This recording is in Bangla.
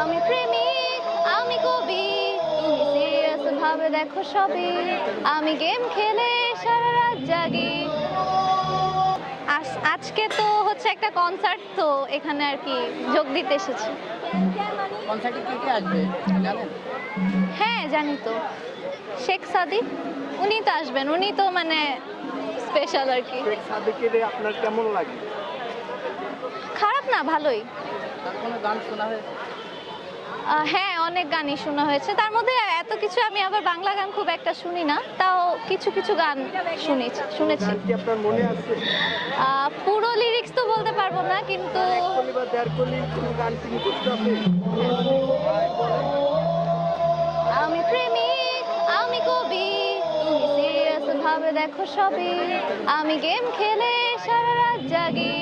আমি প্রেমিক আমি কবি তুমি সিরিয়াস ভাবে দেখো সবই আমি গেম খেলে সারা রাত জাগি। আজকে তো হচ্ছে একটা কনসার্ট তো এখানে আর কি যোগ দিতে এসেছি। কনসার্টে কে কে আসবে? জানেন? হ্যাঁ জানি তো। শেখ সাদি উনি তো আসবেন। উনি তো মানে স্পেশাল আর কি। শেখ আপনার কেমন লাগে? ভালোই। গান শোনা হয়েছে? হ্যাঁ অনেক গানই শোনা হয়েছে। তার মধ্যে এত কিছু আমি আবার বাংলা গান খুব একটা শুনি না তাও কিছু কিছু গান শুনেছি শুনেছি। মনে পুরো লিরিক্স তো বলতে পারব না কিন্তু আমি প্রেমিক আমি কবি তুমি সিরিয়াস ভাবে দেখো সবই। আমি গেম খেলে সারা রাত জাগি।